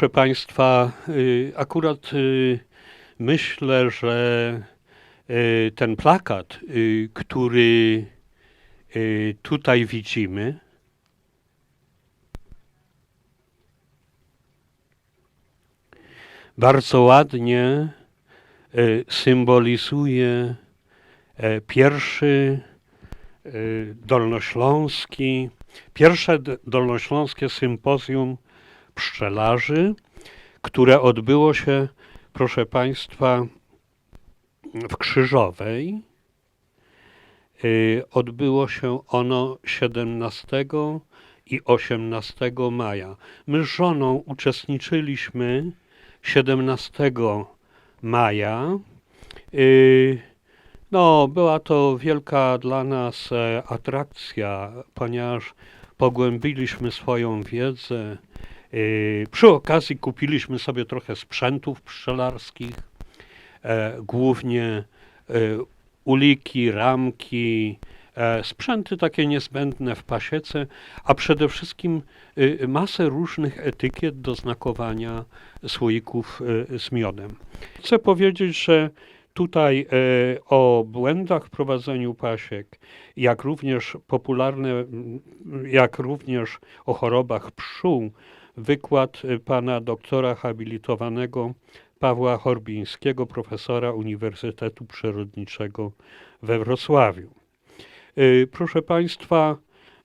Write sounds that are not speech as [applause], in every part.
proszę Państwa, y, akurat y, myślę, że y, ten plakat, który tutaj widzimy, bardzo ładnie symbolizuje e, pierwszy dolnośląski, pierwsze dolnośląskie sympozjum pszczelarzy, które odbyło się, proszę Państwa, w Krzyżowej. Y, Odbyło się ono 17 i 18 maja. My z żoną uczestniczyliśmy 17 maja. Y, No, była to wielka dla nas e, atrakcja, ponieważ pogłębiliśmy swoją wiedzę. Y, Przy okazji kupiliśmy sobie trochę sprzętów pszczelarskich, e, głównie e, uliki, ramki, e, sprzęty takie niezbędne w pasiece, a przede wszystkim y, masę różnych etykiet do znakowania słoików y, z miodem. Chcę powiedzieć, że tutaj o błędach w prowadzeniu pasiek, jak również popularne, jak również o chorobach pszczół, wykład y, pana doktora habilitowanego Pawła Horbińskiego, profesora Uniwersytetu Przyrodniczego we Wrocławiu. Y, Proszę Państwa,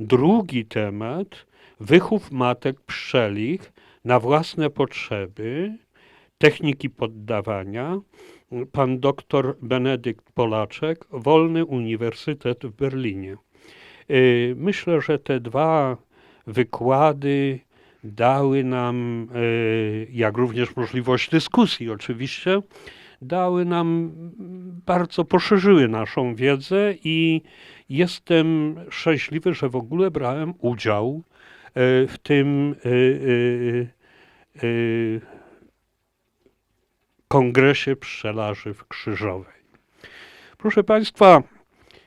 drugi temat, wychów matek pszczelich na własne potrzeby, techniki poddawania. Pan doktor Benedykt Polaczek, Wolny Uniwersytet w Berlinie. Y, Myślę, że te dwa wykłady dały nam, y, jak również możliwość dyskusji oczywiście, dały nam, bardzo poszerzyły naszą wiedzę i jestem szczęśliwy, że w ogóle brałem udział y, w tym y, kongresie pszczelarzy w Krzyżowej. Proszę Państwa,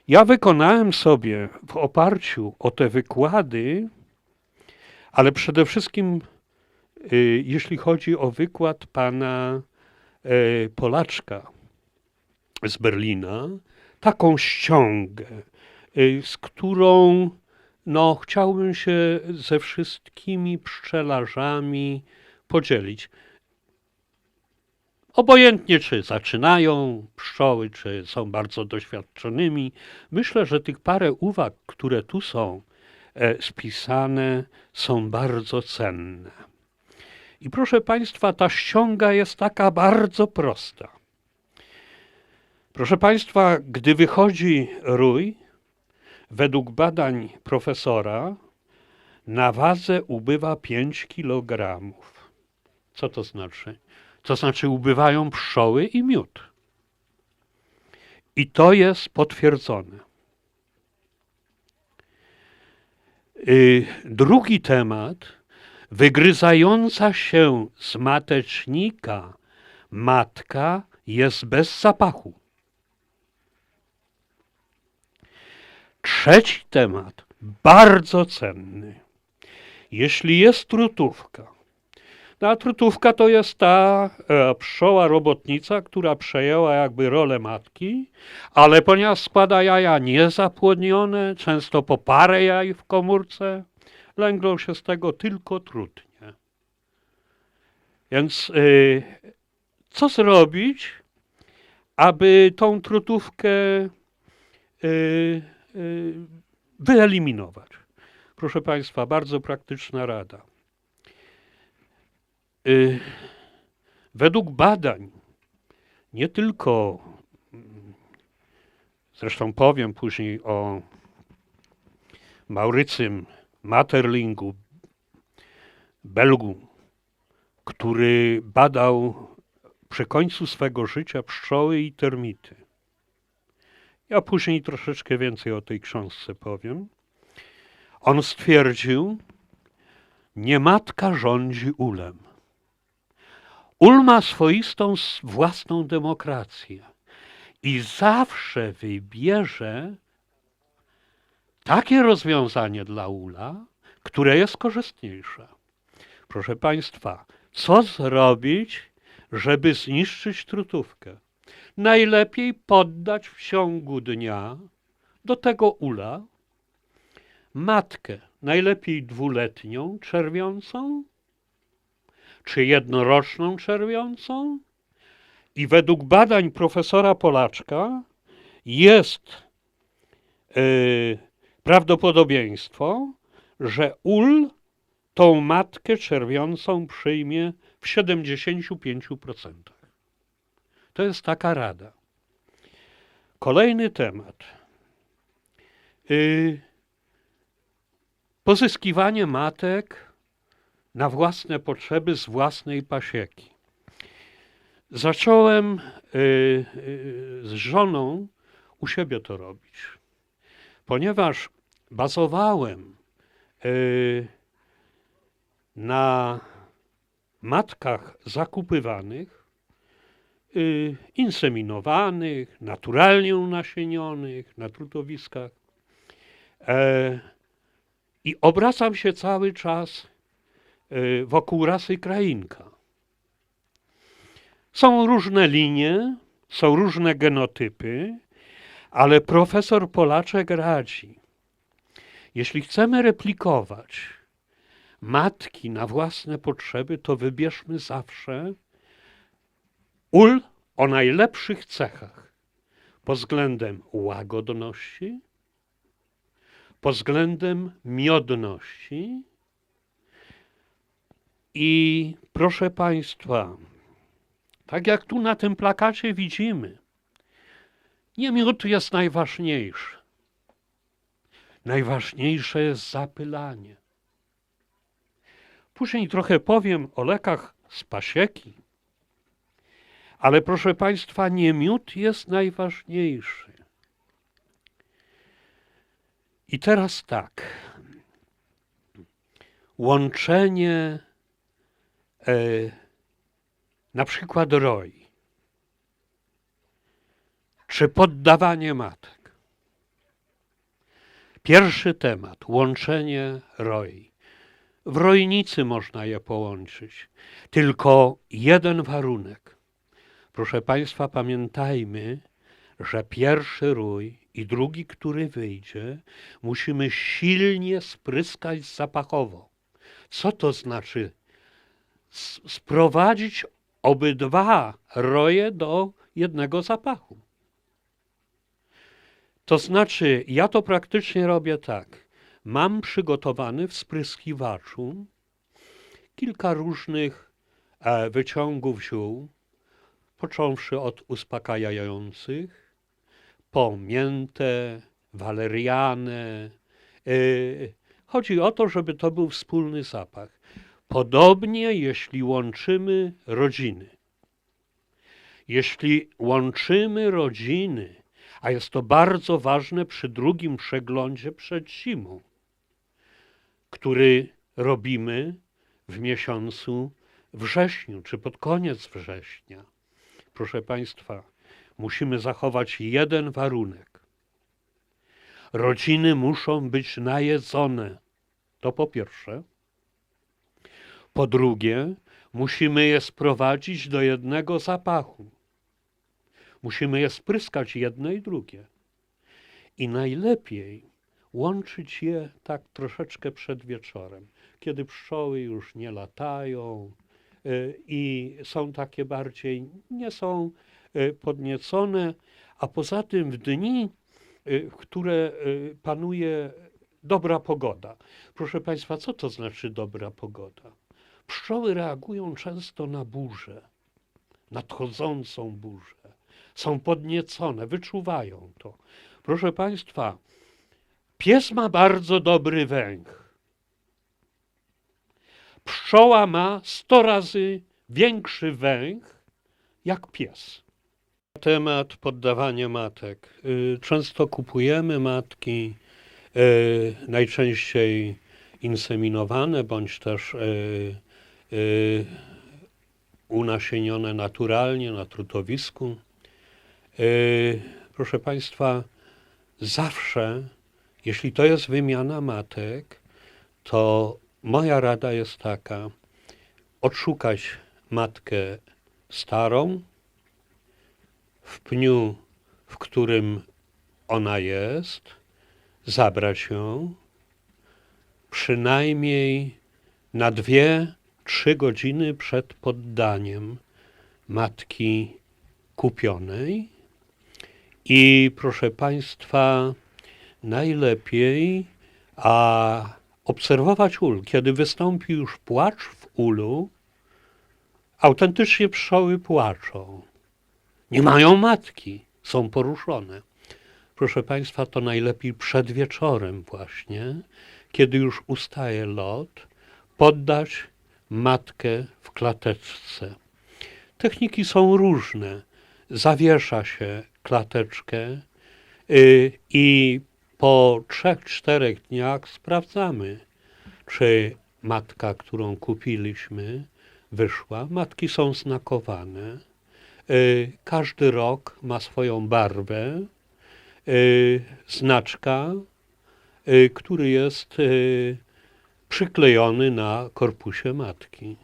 ja wykonałem sobie w oparciu o te wykłady, ale przede wszystkim y, jeśli chodzi o wykład pana y, Polaczka z Berlina, taką ściągę, y, z którą no, chciałbym się ze wszystkimi pszczelarzami podzielić. Obojętnie, czy zaczynają pszczoły, czy są bardzo doświadczonymi, myślę, że tych parę uwag, które tu są spisane, są bardzo cenne. I proszę Państwa, ta ściąga jest taka bardzo prosta. Proszę Państwa, gdy wychodzi rój, według badań profesora, na wadze ubywa 5 kg. Co to znaczy? To znaczy ubywają pszczoły i miód. I to jest potwierdzone. Y, Drugi temat, wygryzająca się z matecznika matka jest bez zapachu. Trzeci temat, bardzo cenny. Jeśli jest trutówka, no a trutówka to jest ta e, pszczoła robotnica, która przejęła jakby rolę matki, ale ponieważ składa jaja niezapłodnione, często po parę jaj w komórce, lęgną się z tego tylko trutnie. Więc y, co zrobić, aby tą trutówkę y, y, wyeliminować? Proszę Państwa, bardzo praktyczna rada. Y, Według badań, nie tylko, zresztą powiem później o Maurycym Materlingu, Belgu, który badał przy końcu swego życia pszczoły i termity. Ja później troszeczkę więcej o tej książce powiem. On stwierdził, nie matka rządzi ulem. Ul ma swoistą własną demokrację i zawsze wybierze takie rozwiązanie dla ula, które jest korzystniejsze. Proszę Państwa, co zrobić, żeby zniszczyć trutówkę. Najlepiej poddać w ciągu dnia do tego ula matkę, najlepiej dwuletnią czerwiącą, czy jednoroczną czerwiącą. I według badań profesora Polaczka jest yy, prawdopodobieństwo, że ul tą matkę czerwiącą przyjmie w 75%. To jest taka rada. Kolejny temat. Yy, pozyskiwanie matek na własne potrzeby z własnej pasieki. Zacząłem yy, yy, z żoną u siebie to robić, ponieważ bazowałem yy, na matkach zakupywanych, y, inseminowanych, naturalnie unasienionych na trutowiskach. E, I obracam się cały czas y, wokół rasy krainka. Są różne linie, są różne genotypy, ale profesor Polaczek radzi, jeśli chcemy replikować matki na własne potrzeby, to wybierzmy zawsze ul o najlepszych cechach pod względem łagodności, pod względem miodności. I proszę Państwa, tak jak tu na tym plakacie widzimy, nie miód jest najważniejszy. Najważniejsze jest zapylanie. Później trochę powiem o lekach z pasieki. Ale proszę Państwa, nie miód jest najważniejszy. I teraz tak. Łączenie na przykład roi, czy poddawanie matek. Pierwszy temat, łączenie roi. W rojnicy można je połączyć. Tylko jeden warunek. Proszę Państwa, pamiętajmy, że pierwszy rój i drugi, który wyjdzie, musimy silnie spryskać zapachowo. Co to znaczy? Sprowadzić obydwa roje do jednego zapachu. To znaczy, ja to praktycznie robię tak. Mam przygotowany w spryskiwaczu kilka różnych e, wyciągów ziół, począwszy od uspokajających, po miętę, walerianę. E, chodzi o to, żeby to był wspólny zapach. Podobnie, jeśli łączymy rodziny. Jeśli łączymy rodziny, a jest to bardzo ważne przy drugim przeglądzie przed zimą, który robimy w miesiącu wrześniu czy pod koniec września. Proszę Państwa, musimy zachować jeden warunek. Rodziny muszą być najedzone. To po pierwsze. Po drugie, musimy je sprowadzić do jednego zapachu. Musimy je spryskać jedne i drugie. I najlepiej łączyć je tak troszeczkę przed wieczorem, kiedy pszczoły już nie latają y, i są takie bardziej, nie są y, podniecone, a poza tym w dni, w które y, panuje dobra pogoda. Proszę Państwa, co to znaczy dobra pogoda? Pszczoły reagują często na burzę, nadchodzącą burzę. Są podniecone, wyczuwają to. Proszę Państwa, pies ma bardzo dobry węch. Pszczoła ma 100 razy większy węch jak pies. Temat poddawania matek. Y, Często kupujemy matki, y, najczęściej inseminowane bądź też y, unasienione naturalnie na trutowisku. Y, Proszę Państwa, zawsze, jeśli to jest wymiana matek, to moja rada jest taka: odszukać matkę starą w pniu, w którym ona jest, zabrać ją przynajmniej na dwie, trzy godziny przed poddaniem matki kupionej. I proszę Państwa, najlepiej a obserwować ul. Kiedy wystąpi już płacz w ulu, autentycznie pszczoły płaczą. Nie mają matki, są poruszone. Proszę Państwa, to najlepiej przed wieczorem właśnie, kiedy już ustaje lot, poddać matkę w klateczce. Techniki są różne. Zawiesza się klateczkę y, i po trzech, czterech dniach sprawdzamy, czy matka, którą kupiliśmy, wyszła. Matki są znakowane. Y, Każdy rok ma swoją barwę, y, znaczka, który jest przyklejony na korpusie matki.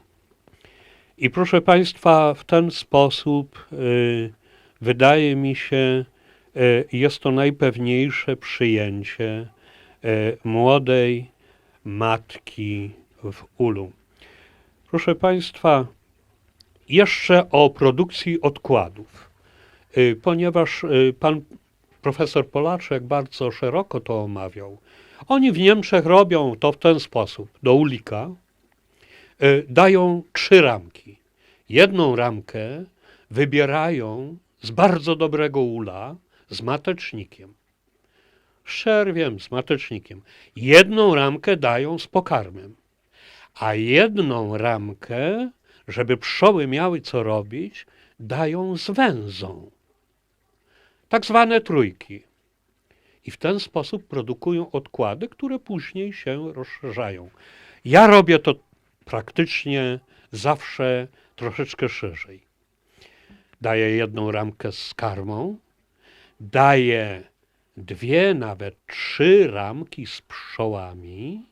I proszę Państwa, w ten sposób y, wydaje mi się, y, jest to najpewniejsze przyjęcie y, młodej matki w ulu. Proszę Państwa, jeszcze o produkcji odkładów, ponieważ pan profesor Polaczek bardzo szeroko to omawiał. Oni w Niemczech robią to w ten sposób. Do ulika y, dają trzy ramki. Jedną ramkę wybierają z bardzo dobrego ula z matecznikiem. Z czerwiem, z matecznikiem. Jedną ramkę dają z pokarmem, a jedną ramkę, żeby pszczoły miały co robić, dają z węzą. Tak zwane trójki. I w ten sposób produkują odkłady, które później się rozszerzają. Ja robię to praktycznie zawsze troszeczkę szerzej. Daję jedną ramkę z karmą, daję dwie, nawet trzy ramki z pszczołami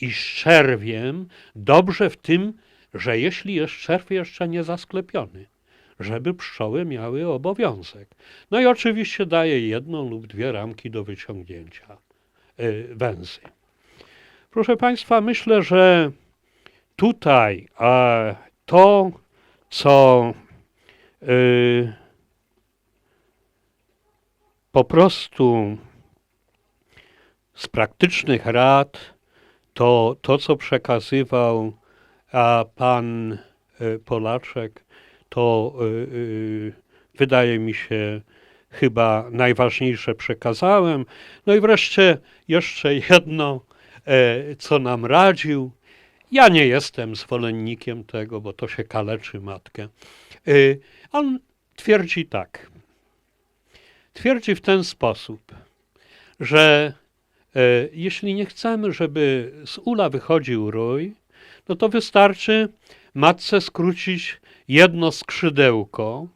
i z czerwiem, dobrze w tym, że jeśli jest czerw jeszcze nie zasklepiony, żeby pszczoły miały obowiązek. No i oczywiście daję jedną lub dwie ramki do wyciągnięcia y, węzy. Proszę Państwa, myślę, że tutaj to, co y, po prostu z praktycznych rad, to to, co przekazywał pan y, Polaczek, to y, y, wydaje mi się chyba najważniejsze przekazałem. No i wreszcie jeszcze jedno, e, co nam radził. Ja nie jestem zwolennikiem tego, bo to się kaleczy matkę. E, On twierdzi tak. Twierdzi w ten sposób, że e, jeśli nie chcemy, żeby z ula wychodził rój, no to wystarczy matce skrócić jedno skrzydełko,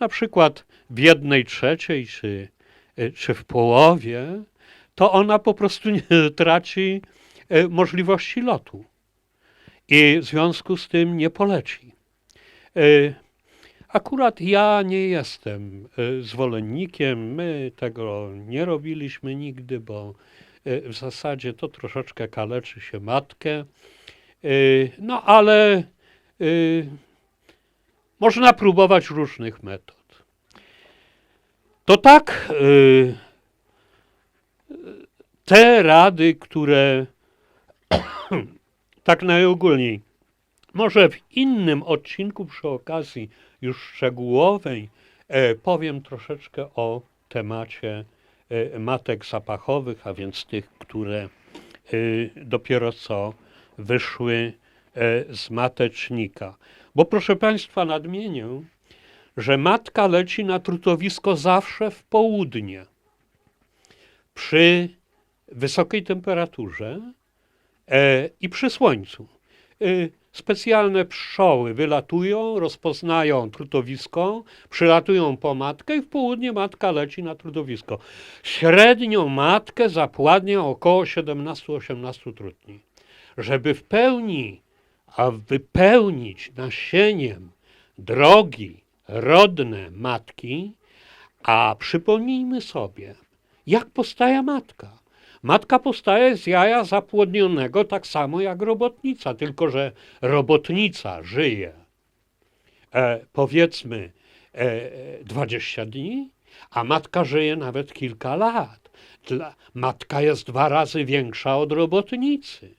na przykład w jednej trzeciej czy, e, czy w połowie, to ona po prostu nie [laughs] traci e, możliwości lotu i w związku z tym nie poleci. E, Akurat ja nie jestem zwolennikiem, my tego nie robiliśmy nigdy, bo w zasadzie to troszeczkę kaleczy się matkę. No ale można próbować różnych metod. To tak, e, te rady, które [coughs] tak najogólniej, może w innym odcinku przy okazji już szczegółowej e, powiem troszeczkę o temacie e, matek zapachowych, a więc tych, które e, dopiero co wyszły z matecznika. Bo proszę Państwa, nadmienię, że matka leci na trutowisko zawsze w południe. Przy wysokiej temperaturze e, i przy słońcu. E, specjalne pszczoły wylatują, rozpoznają trutowisko, przylatują po matkę i w południe matka leci na trutowisko. Średnią matkę zapładnia około 17-18 trutni. Żeby w pełni a wypełnić nasieniem drogi rodne matki, a przypomnijmy sobie, jak powstaje matka. Matka powstaje z jaja zapłodnionego tak samo jak robotnica, tylko że robotnica żyje e, powiedzmy e, 20 dni, a matka żyje nawet kilka lat. Dla, matka jest dwa razy większa od robotnicy.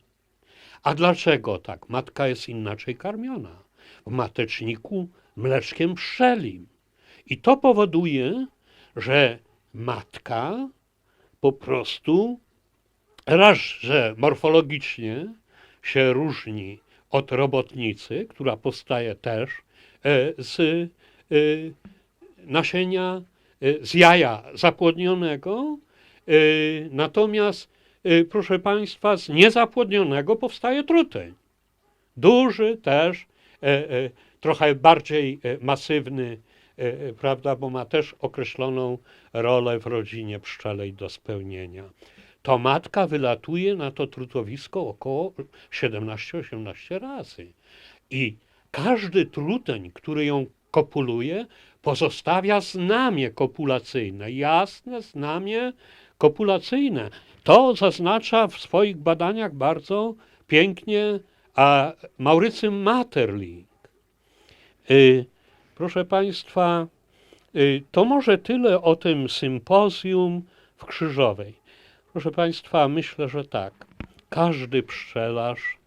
A dlaczego tak? Matka jest inaczej karmiona. W mateczniku mleczkiem pszczelim. I to powoduje, że matka po prostu raz, że morfologicznie się różni od robotnicy, która powstaje też e, z e, nasienia, e, z jaja zapłodnionego, natomiast, proszę Państwa, z niezapłodnionego powstaje truteń. Duży też, e, e, trochę bardziej e, masywny, prawda, bo ma też określoną rolę w rodzinie pszczelej do spełnienia. To matka wylatuje na to trutowisko około 17-18 razy. I każdy truteń, który ją kopuluje, pozostawia znamie kopulacyjne, jasne znamie kopulacyjne. To zaznacza w swoich badaniach bardzo pięknie a Maurycy Materling. Y, proszę Państwa, y, to może tyle o tym sympozjum w Krzyżowej. Proszę Państwa, myślę, że tak. Każdy pszczelarz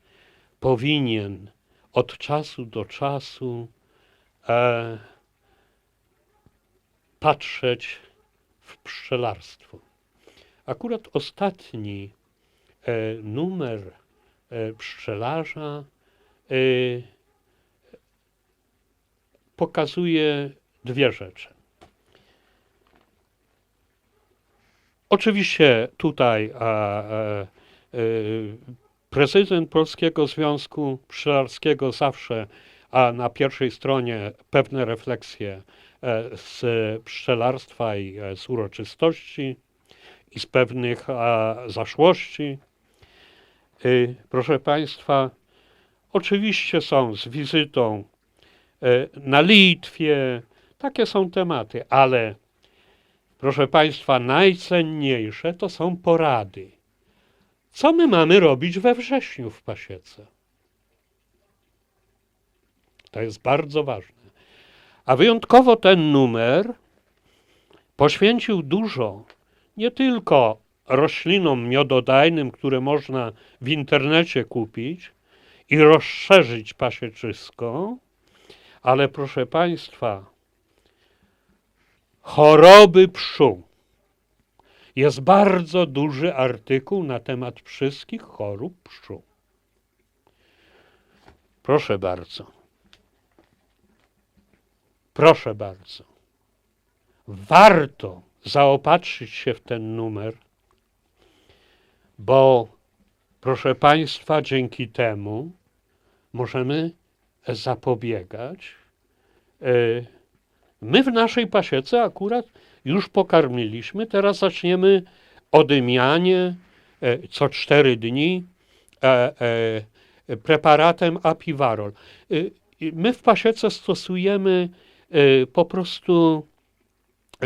powinien od czasu do czasu e, patrzeć w pszczelarstwo. Akurat ostatni e, numer e, pszczelarza e, pokazuje dwie rzeczy. Oczywiście tutaj a, a, e, prezydent Polskiego Związku Pszczelarskiego zawsze a na pierwszej stronie pewne refleksje e, z pszczelarstwa i e, z uroczystości z pewnych a, zaszłości. Y, Proszę Państwa, oczywiście są z wizytą e, na Litwie, takie są tematy, ale proszę Państwa, najcenniejsze to są porady. Co my mamy robić we wrześniu w pasiece? To jest bardzo ważne. A wyjątkowo ten numer poświęcił dużo nie tylko roślinom miododajnym, które można w internecie kupić i rozszerzyć pasieczysko, ale proszę Państwa, choroby pszczół. Jest bardzo duży artykuł na temat wszystkich chorób pszczół. Proszę bardzo. Proszę bardzo. Warto zaopatrzyć się w ten numer, bo proszę Państwa, dzięki temu możemy zapobiegać. E, My w naszej pasiece akurat już pokarmiliśmy, teraz zaczniemy odymianie e, co cztery dni e, preparatem Apivarol. I My w pasiece stosujemy po prostu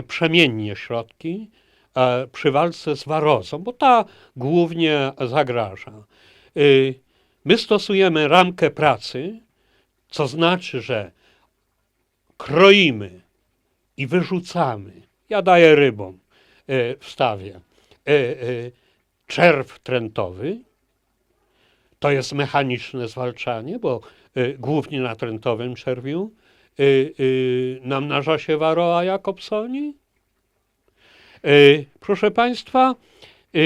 przemiennie środki e, przy walce z warozą, bo ta głównie zagraża. E, My stosujemy ramkę pracy, co znaczy, że kroimy i wyrzucamy. Ja daję rybom, e, wstawię. E, e, czerw trętowy, to jest mechaniczne zwalczanie, bo głównie na trętowym czerwiu e, e, namnaża się Varroa Jacobsoni. E, proszę Państwa, e,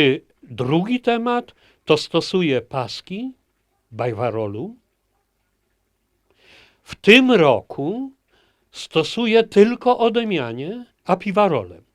drugi temat to stosuje paski bajwarolu. W tym roku stosuje tylko odemianie apiwarolem.